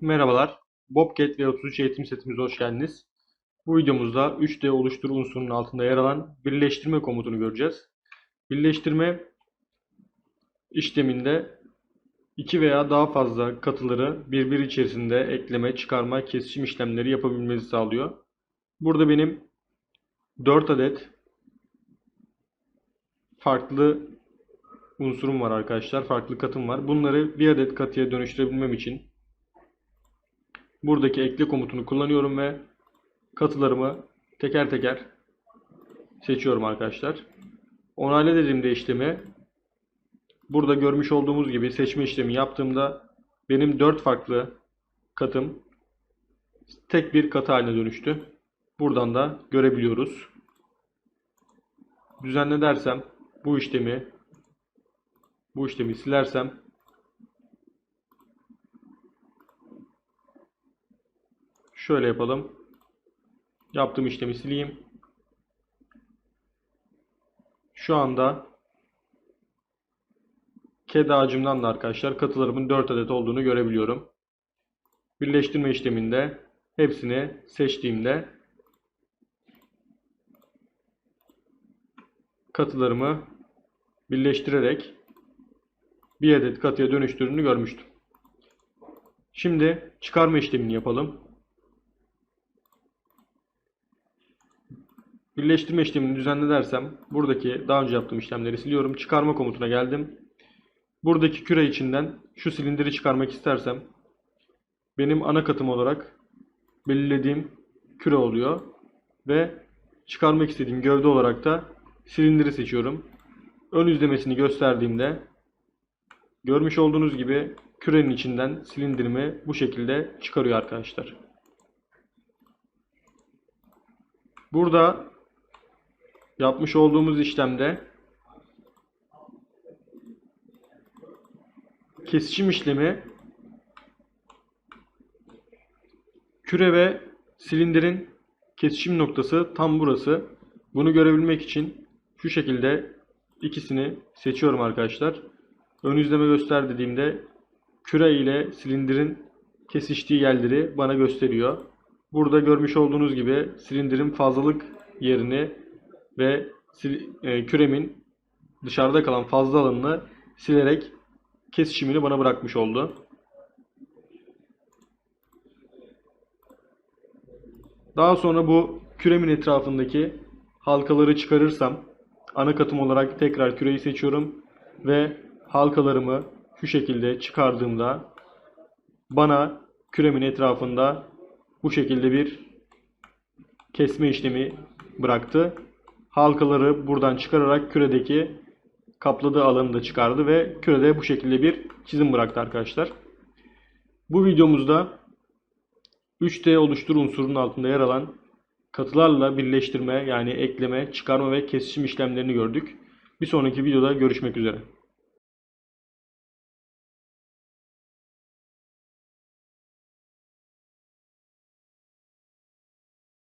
Merhabalar, Bobcat V33 eğitim setimize hoş geldiniz. Bu videomuzda 3D oluştur unsurunun altında yer alan birleştirme komutunu göreceğiz. Birleştirme işleminde iki veya daha fazla katıları birbiri içerisinde ekleme, çıkarma, kesişim işlemleri yapabilmenizi sağlıyor. Burada benim 4 adet farklı unsurum var arkadaşlar. Farklı katım var. Bunları bir adet katıya dönüştürebilmem için buradaki ekle komutunu kullanıyorum ve katılarımı teker teker seçiyorum arkadaşlar. Onayla dediğimde işlemi burada görmüş olduğumuz gibi seçme işlemi yaptığımda benim 4 farklı katım tek bir katı haline dönüştü. Buradan da görebiliyoruz. Düzenle dersem bu işlemi bu işlemi silersem şöyle yapalım. Yaptığım işlemi sileyim. Şu anda kedi ağacımdan da arkadaşlar katılarımın 4 adet olduğunu görebiliyorum. Birleştirme işleminde hepsini seçtiğimde katılarımı birleştirerek bir adet katıya dönüştürdüğünü görmüştüm. Şimdi çıkarma işlemini yapalım. Birleştirme işlemini düzenle dersem buradaki daha önce yaptığım işlemleri siliyorum. Çıkarma komutuna geldim. Buradaki küre içinden şu silindiri çıkarmak istersem benim ana katım olarak belirlediğim küre oluyor ve çıkarmak istediğim gövde olarak da silindiri seçiyorum. Ön izlemesini gösterdiğimde görmüş olduğunuz gibi kürenin içinden silindirimi bu şekilde çıkarıyor arkadaşlar. Burada yapmış olduğumuz işlemde kesişim işlemi küre ve silindirin kesişim noktası tam burası. Bunu görebilmek için şu şekilde ikisini seçiyorum arkadaşlar. Ön izleme göster dediğimde küre ile silindirin kesiştiği yerleri bana gösteriyor. Burada görmüş olduğunuz gibi silindirin fazlalık yerini ve e, küremin dışarıda kalan fazla alanını silerek kesişimini bana bırakmış oldu. Daha sonra bu küremin etrafındaki halkaları çıkarırsam ana katım olarak tekrar küreyi seçiyorum ve halkalarımı şu şekilde çıkardığımda bana küremin etrafında bu şekilde bir kesme işlemi bıraktı. Halkaları buradan çıkararak küredeki kapladığı alanı da çıkardı ve kürede bu şekilde bir çizim bıraktı arkadaşlar. Bu videomuzda 3D oluştur unsurunun altında yer alan katılarla birleştirme yani ekleme, çıkarma ve kesişim işlemlerini gördük. Bir sonraki videoda görüşmek üzere.